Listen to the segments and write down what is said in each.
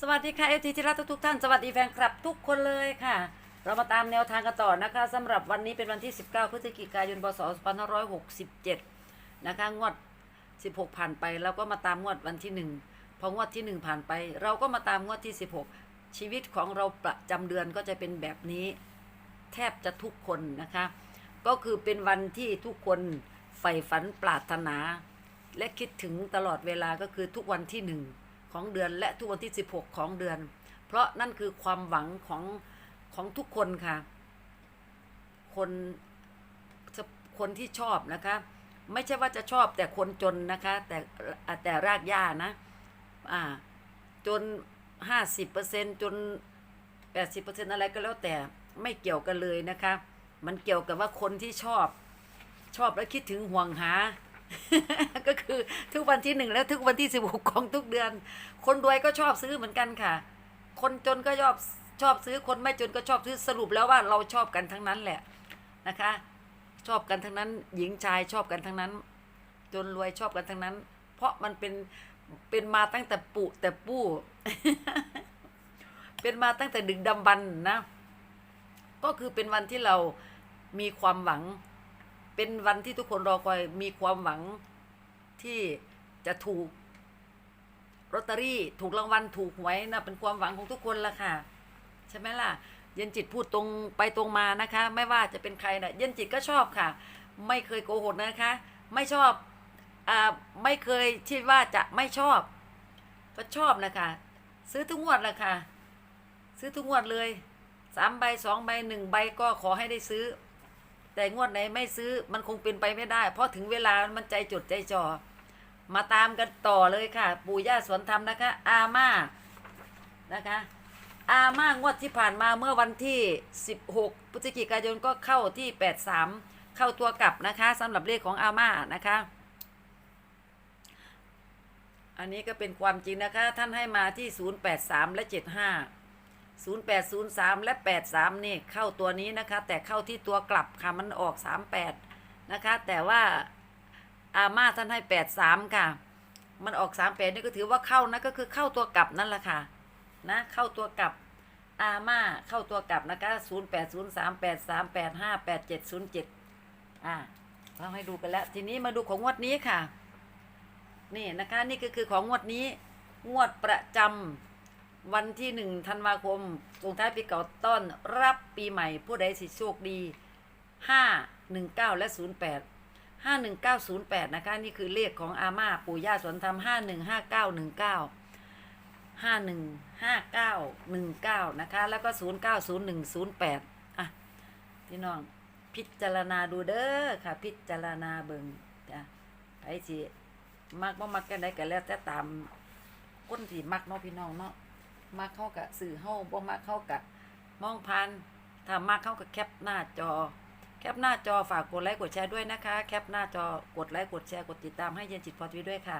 สวัสดีค่ะเอทีที่รักทุกๆท่าน สวัสดีแฟนคลับทุกคนเลยค่ะ เรามาตามแนวทางกันต่อนะคะสำหรับวันนี้เป็นวันที่ 19 พฤศจิกายนพศ2567 นะคะ งวด 16 ผ่านไปเราก็มาตามงวดวันที่ 1 พองวดที่ 1 ผ่านไป เราก็มาตามงวดที่ 16 ชีวิตของเราประจำเดือนก็จะเป็นแบบนี้ แทบจะทุกคนนะคะ ก็คือเป็นวันที่ทุกคนใฝ่ฝันปรารถนา และคิดถึงตลอดเวลาก็คือทุกวันที่หนึ่ง ของเดือนและทุกวันที่ 16 ของเดือน เพราะนั่นคือความหวังของของทุกคนค่ะ คนคนที่ชอบนะคะ ไม่ใช่ว่าจะชอบแต่คนจนนะคะ แต่แต่รากหญ้านะอ่าจน 50%จน 80%อะไรก็แล้วแต่ไม่เกี่ยวกันเลยนะคะ มันเกี่ยวกับว่าคนที่ชอบ ชอบและคิดถึงห่วงหา ก็คือทุกวันที่หนึ่งและทุกวันที่สิบหกของทุกเดือน คนรวยก็ชอบซื้อเหมือนกันค่ะ คนจนก็ชอบชอบซื้อคนไม่จนก็ชอบซื้อสรุปแล้วว่าเราชอบกันทั้งนั้นแหละนะคะ ชอบกันทั้งนั้น หญิงชายชอบกันทั้งนั้น จนรวยชอบกันทั้งนั้น เพราะมันเป็นเป็นมาตั้งแต่ปู่แต่ปู่เป็นมาตั้งแต่ดึกดำบรรนะ ก็คือเป็นวันที่เรามีความหวัง เป็นวันที่ทุกคนรอคอยมีความหวังที่จะถูกลอตเตอรี่ถูกรางวัลถูกหวยนะเป็นความหวังของทุกคนละค่ะ ใช่ไหมล่ะ เย็นจิตพูดตรงไปตรงมานะคะ ไม่ว่าจะเป็นใครนะเย็นจิตก็ชอบค่ะ ไม่เคยโกหกนะคะ ไม่ชอบอ่าไม่เคยที่ว่าจะไม่ชอบ ก็ชอบนะคะ ซื้อทุกงวดละค่ะ ซื้อทุกงวดเลยสามใบสองใบหนึ่งใบก็ขอให้ได้ซื้อ แต่งวดไหนไม่ซื้อมันคงเป็นไปไม่ได้ เพราะถึงเวลามันใจจดใจจ่อมาตามกันต่อเลยค่ะ ปู่ย่าสวนธรรมนะคะ อาม่านะคะ อาม่างวดที่ผ่านมาเมื่อวันที่ 16 พฤศจิกายนก็เข้าที่ 83 เข้าตัวกลับนะคะสำหรับเลขของอาม่านะคะ อันนี้ก็เป็นความจริงนะคะ ท่านให้มาที่ 083 และ 75 0803 และ 83 นี่เข้าตัวนี้นะคะ แต่เข้าที่ตัวกลับค่ะมันออก 38 นะคะ แต่ว่าอาม่าท่านให้ 83 ค่ะ มันออก 38 นี่ก็ถือว่าเข้านะก็คือเข้าตัวกลับนั่นแหละค่ะนะเข้าตัวกลับอาม่าเข้าตัวกลับนะคะ 0803 83 85 8707 อ่าเราให้ดูกันแล้ว ทีนี้มาดูของงวดนี้ค่ะ นี่นะคะนี่ก็คือของงวดนี้ งวดประจำ วันที่หนึ่งธันวาคมส่งท้ายปีเก่าต้อนรับปีใหม่ผู้ใดสิโชคดีห้าหนึ่งเก้าและศูนย์แปดห้าหนึ่งเก้าศูนย์แปดนะคะ นี่คือเลขของอาม่าปู่ย่าสวนธรรมห้าหนึ่งห้าเก้าหนึ่งเก้าห้าหนึ่งห้าเก้าหนึ่งเก้านะคะ แล้วก็ศูนย์เก้าศูนย์หนึ่งศูนย์แปดอะ พี่น้องพิจารณาดูเด้อค่ะ พิจารณาเบิ่งจ้ะไปสิมักบ่มักกันได้กันแล้วแต่ตามคนที่มักเนาะพี่น้องเนาะ มักเข้ากับสื่อเข้าบ่มักเข้ากับมองผ่านถ้ามักเข้ากับแคปหน้าจอ แคปหน้าจอฝากกดไลค์กดแชร์ด้วยนะคะ แคปหน้าจอกดไลค์กดแชร์กดติดตามให้เย็นจิตพอทวีด้วยค่ะ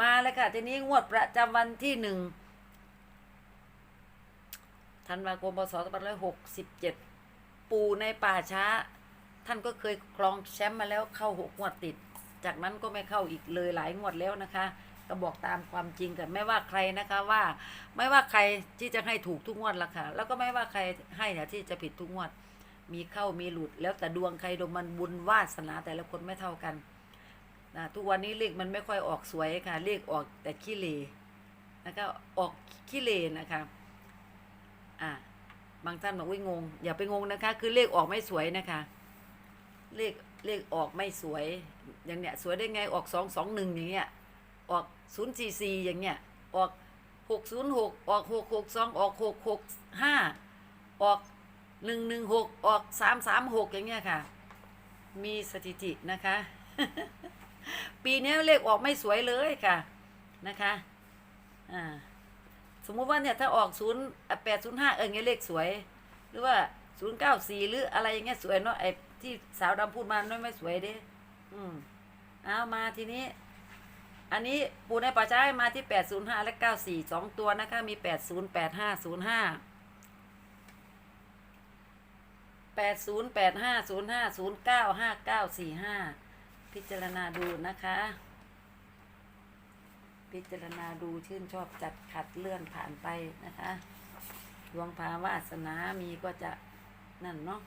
มาเลยค่ะ ทีนี้งวดประจำวันที่หนึ่งธันวาคมพศ2567 ปูในป่าช้า ท่านก็เคยครองแชมป์มาแล้วเข้าหกงวดติด จากนั้นก็ไม่เข้าอีกเลยหลายงวดแล้วนะคะ ก็บอกตามความจริงกันไม่ว่าใครนะคะว่า ไม่ว่าใครที่จะให้ถูกทุกงวดละค่ะ แล้วก็ไม่ว่าใครให้เนี่ยที่จะผิดทุกงวด มีเข้ามีหลุด แล้วแต่ดวงใครดวงมันบุญวาสนาแต่ละคนไม่เท่ากันนะทุกวันนี้เลขมันไม่ค่อยออกสวยค่ะเลขออกแต่ขี้เลนะคะออกขี้เลนะคะอ่าบางท่านบอกว่างง อย่าไปงงนะคะ คือเลขออกไม่สวยนะคะ เลขเลขออกไม่สวย อย่างเนี้ยสวยได้ไงออกสองสองหนึ่งอย่างเงี้ย ออกศูนย์สี่สี่อย่างเงี้ยออกหกศูนย์หกออกหกหกสองออกหกหกห้าออกหนึ่งหนึ่งหกออกสามสามหกอย่างเงี้ยค่ะ มีสถิตินะคะ ปีนี้เลขออกไม่สวยเลยค่ะนะคะอ่าสมมุติว่าเนี่ยถ้าออกศูนย์แปดศูนย์ห้าเออเงี้ยเลขสวย หรือว่าศูนย์เก้าสี่หรืออะไรอย่างเงี้ยสวยเนาะไอ้ที่สาวดำพูดมาไม่ไม่สวยเด้อืมเอามาทีนี้ อันนี้ปูในป่าช้าให้มาที่ 805 และ 94 2 ตัวนะคะ มี 80 85 05 80 85 05 09 59 45 พิจารณาดูนะคะ พิจารณาดูชื่นชอบจัดขัดเลื่อนผ่านไปนะคะ ดวงภาวาสนามีก็จะนั่นเนาะ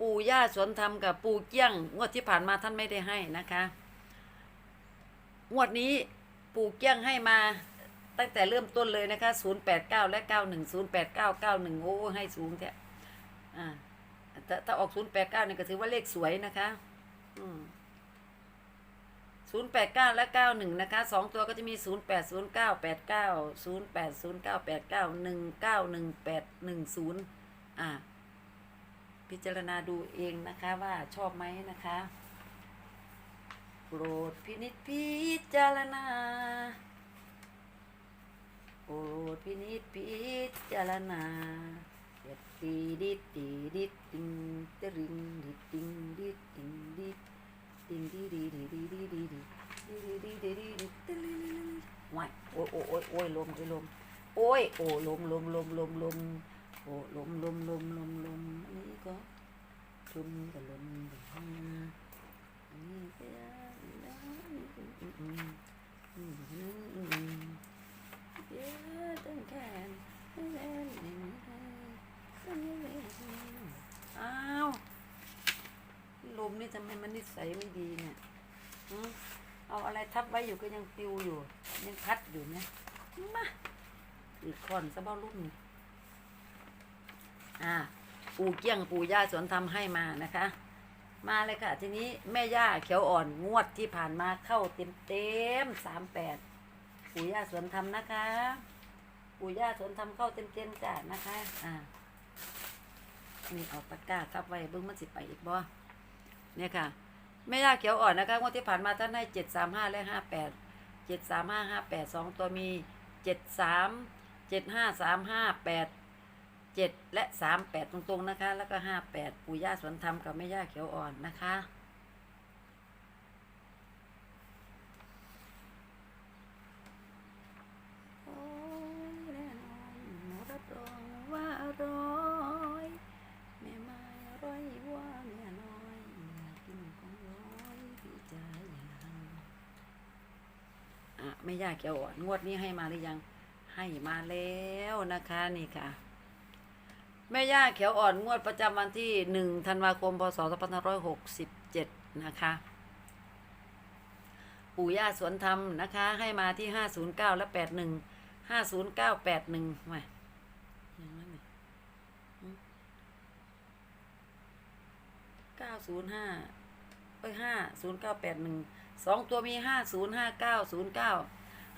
ปู่ย่าสวนธรรมกับปู่เกี้ยง งวดที่ผ่านมาท่านไม่ได้ให้นะคะ งวดนี้ปู่เกี้ยงให้มาตั้งแต่เริ่มต้นเลยนะคะ 089 และ 91 089 91 โอ้ให้สูงแท้อ่าถ้าถ้าออก 089เนี่ยก็ถือว่าเลขสวยนะคะ อืม089 และ 91 นะคะสองตัวก็จะมี 0809 89 0809 89 1918 10 อ่า พิจารณาดูเองนะคะว่าชอบไหมนะคะโปรดพินิจพิจารณาโปรดพินิจพิจารณาเด็ดดีดิดดีดิดดิงตะริงดิดดิงดิดดิงดิดดิงดีดีดีดีดีดีดีดีดีดีดีดีตะลิลิลิลิว้ายโอ้ยโอ้ยโอ้ยโอ้ยลมโอ้ยลมโอ้ยโอ้ลมลมลมลมลมโอ้ลมลมลมลมลม อันนี้ก็ลมก็ลมอันนี้ก็อืมอืมอืมอืมอืมอืมเดี๋ยวต้องแขนอ้าวลมนี่ทำไมมันนิสัยไม่ดีเนี่ยหึเอาอะไรทับไว้อยู่ก็ยังปิวอยู่ ยังพัดอยู่เนี่ยมาอีกคอนซะบ้ารุ่นอ่า ปู่เกี้ยงปู่ย่าสวนทำให้มานะคะ มาเลยค่ะ ทีนี้แม่ย่าเขียวอ่อนงวดที่ผ่านมาเข้าเต็มเต็มสามแปดปู่ย่าสวนธรรมนะคะ ปู่ย่าสวนธรรมเข้าเต็มเต็มจ้ะนะคะอ่านี่เอาตะกร้าทับไว้เบิ้งมันสิไปอีกบ่เนี่ยค่ะแม่ย่าเขียวอ่อนนะคะงวดที่ผ่านมาท่านให้เจ็ดสามห้าและห้าแปดเจ็ดสามห้าห้าแปดสองตัวมีเจ็ดสามเจ็ดห้าสามห้าแปด เจ็ดและสามแปดตรงๆนะคะ แล้วก็ห้าแปดปู่ย่าสวนธรรมกับแม่ย่าเขียวอ่อนนะคะอ้ยแน่นอแม่ไม้อร่อยว่ากเกี่ยวออนงวดนี้ให้มาหรือยัง ให้มาแล้วนะคะนี่ค่ะ แม่ย่าเขียวอ่อนงวดประจำวันที่หนึ่งธันวาคมพศ2567นหกร้อยหกสิบเจ็ดนะคะปู่ย่าสวนธรรมนะคะ ให้มาที่ห้าศูนย์เก้าและแปดหนึ่งห้าศูนย์เก้าแปดหนึ่งมาเก้าศูนย์ห้าเอ้ยห้าศูนย์เก้าแปดหนึ่งสองตัวมีห้าศูนย์ห้าเก้าศูนย์เก้า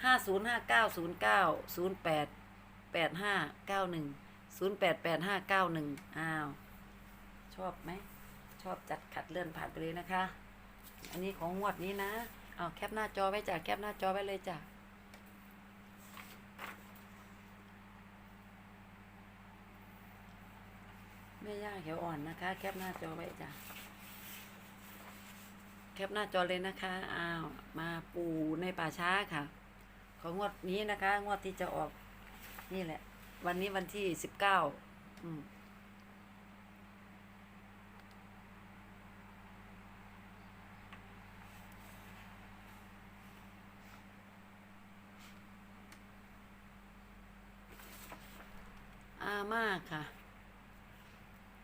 ห้าศูนย์ห้าเก้าศูนย์เก้าศูนย์แปดแปดห้าเก้าหนึ่ง ศูนย์แปดแปดห้าเก้าหนึ่งอ้าว ชอบไหม ชอบจัดขัดเลื่อนผ่านไปเลยนะคะ อันนี้ของงวดนี้นะ เอาแคปหน้าจอไว้จ้ะแคปหน้าจอไว้เลยจ้ะแม่ย่าเขียวอ่อนนะคะ แคปหน้าจอไว้จ้ะแคปหน้าจอเลยนะคะอ้าวมาปูในป่าช้าค่ะ ของงวดนี้นะคะ งวดที่จะออกนี่แหละ วันนี้วันที่สิบเก้าอามากค่ะ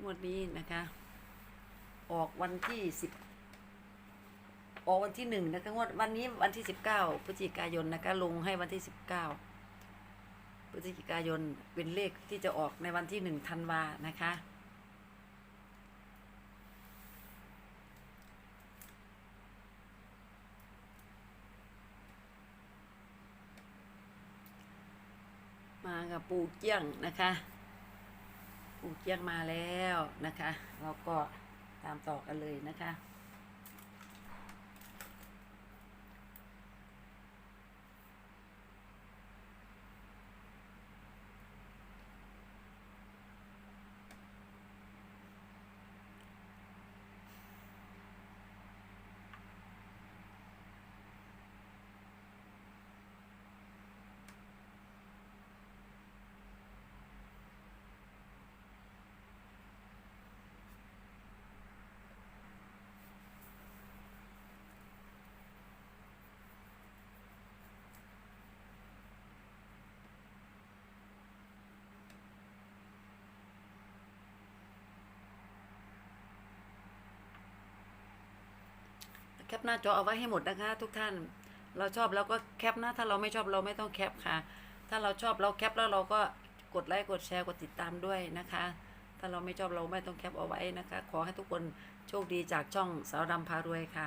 งวดนี้นะคะ ออกวันที่สิบออกวันที่หนึ่งนะคะงวดวันนี้วันที่สิบเก้าพฤศจิกายนนะคะ ลงให้วันที่สิบเก้า ฤศจิกายนเป็นเลขที่จะออกในวันที่หนึ่งธันวานะคะ มากับปูเกี้ยงนะคะ ปูเกี้ยงมาแล้วนะคะ เราก็ตามต่อกันเลยนะคะ ปหน้าจอเอาไว้ให้หมดนะคะ ทุกท่าน เราชอบเราก็แคปนะ ถ้าเราไม่ชอบเราไม่ต้องแคปค่ะ ถ้าเราชอบเราแคปแล้วเราก็กดไลค์กดแชร์กดติดตามด้วยนะคะ ถ้าเราไม่ชอบเราไม่ต้องแคปเอาไว้นะคะ ขอให้ทุกคนโชคดีจากช่องสาวดำพารวยค่ะ